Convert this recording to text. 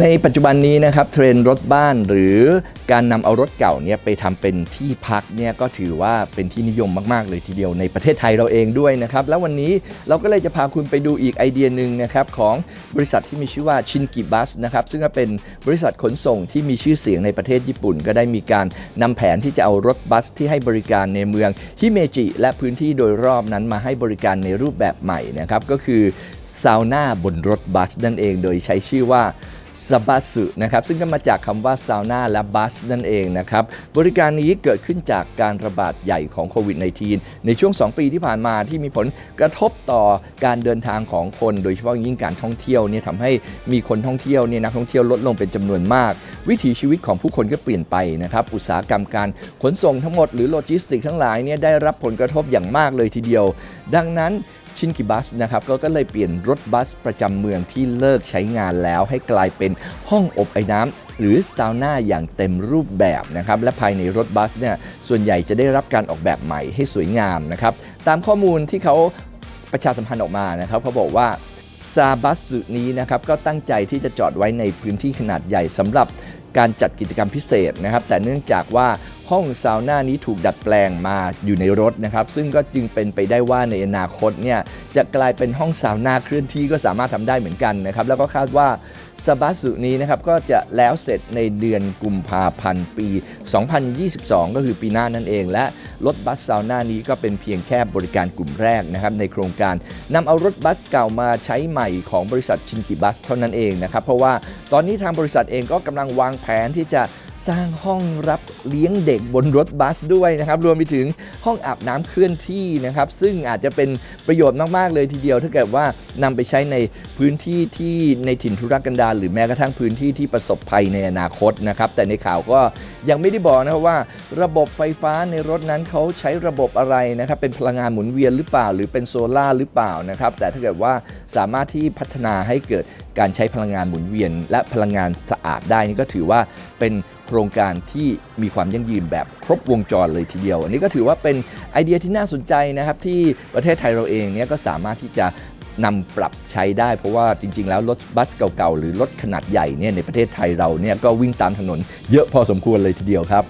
ในปัจจุบันนี้นะครับเทรนด์รถบ้านหรือการนำเอารถเก่าเนี่ยไปทำเป็นที่พักเนี่ยก็ถือว่าเป็นที่นิยมมากๆเลยทีเดียวในประเทศไทยเราเองด้วยนะครับแล้ววันนี้เราก็เลยจะพาคุณไปดูอีกไอเดียหนึ่งนะครับของบริษัทที่มีชื่อว่าชินกิบัสนะครับซึ่งก็เป็นบริษัทขนส่งที่มีชื่อเสียงในประเทศญี่ปุ่น ก็ได้มีการนำแผนที่จะเอารถบัสที่ให้บริการในเมืองฮิเมจิและพื้นที่โดยรอบนั้นมาให้บริการในรูปแบบใหม่นะครับก็คือซาวน่าบนรถบัสนั่นเองโดยใช้ชื่อว่า ซาบัสึนะครับซึ่งก็มาจากคำว่าซาวน่าและบัสนั่นเองนะครับบริการนี้เกิดขึ้นจากการระบาดใหญ่ของโควิด -19 ในช่วง 2 ปีที่ผ่านมาที่มีผลกระทบต่อการเดินทางของคน โดยเฉพาะยิ่งการท่องเที่ยวเนี่ยทำให้มีคนท่องเที่ยวเนี่ยนักท่องเที่ยวลดลงเป็นจำนวนมาก วิถีชีวิตของผู้คนก็เปลี่ยนไปนะครับอุตสาหกรรมการขนส่งทั้งหมดหรือโลจิสติกทั้งหลายเนี่ยได้รับผลกระทบอย่างมากเลยทีเดียว ดังนั้น ชินกิบัสนะครับก็ก็เลยเปลี่ยนรถบัสประจำเมืองที่เลิกใช้งานแล้วให้กลายเป็นห้องอบไอ้น้ำหรือซาวน่าอย่างเต็มรูปแบบนะครับและภายในรถบัสเนี่ยส่วนใหญ่จะได้รับการออกแบบใหม่ให้สวยงามนะครับตามข้อมูลที่เขาประชาสัมพันธ์ออกมานะครับเขาบอกว่าซาบัสึนี้นะครับก็ตั้งใจที่จะจอดไว้ในพื้นที่ขนาดใหญ่สำหรับการจัดกิจกรรมพิเศษนะครับ แต่เนื่องจากว่า ห้องซาวน่านี้ถูกดัดแปลงมาอยู่ในรถนะครับ ซึ่งก็จึงเป็นไปได้ว่าในอนาคตเนี่ยจะกลายเป็นห้องซาวน่าเคลื่อนที่ก็สามารถทำได้เหมือนกันนะครับ แล้วก็คาดว่าซาบัสึนี้นะครับก็จะแล้วเสร็จในเดือนกุมภาพันธ์ปี 2022 ก็คือปีหน้านั่นเอง และรถบัสซาวน่านี้ก็เป็นเพียงแค่บริการกลุ่มแรกนะครับในโครงการนำเอารถบัสเก่ามาใช้ใหม่ของบริษัทชินกิบัสเท่านั้นเองนะครับเพราะว่าตอนนี้ทางบริษัทเองก็กำลังวางแผนที่จะ สร้างห้องรับเลี้ยงเด็กบนรถบัสด้วยนะครับ รวมไปถึงห้องอาบน้ำเคลื่อนที่นะครับ ซึ่งอาจจะเป็นประโยชน์มาก ๆ เลยทีเดียว ถ้าเกิดว่านำไปใช้ในพื้นที่ที่ในถิ่นทุรกันดารหรือแม้กระทั่งพื้นที่ที่ประสบภัยในอนาคตนะครับ แต่ในข่าวก็ ยังไม่ได้บอกนะครับว่า ระบบไฟฟ้าในรถนั้นเขาใช้ระบบอะไรนะครับเป็นพลังงานหมุนเวียนหรือเปล่า หรือเป็นโซลา่าหรือเปล่านะครับแต่ถ้าเกิดว่าสามารถที่พัฒนาให้เกิดการใช้พลังงานหมุนเวียน และพลังงานสะอาดได้นี่ก็ถือว่าเป็นโครงการที่มีความยั่งยืนแบบครบวงจรเลยทีเดียว อันนี้ก็ถือว่าเป็นไอเดียที่น่าสนใจนะครับที่ประเทศไทยเราเองเนี่ยก็สามารถที่จะ นำปรับใช้ได้ เพราะว่าจริง ๆ แล้วรถบัสเก่าๆ หรือรถขนาดใหญ่เนี่ยในประเทศไทยเราเนี่ยก็วิ่งตามถนนเยอะพอสมควรเลยทีเดียวครับ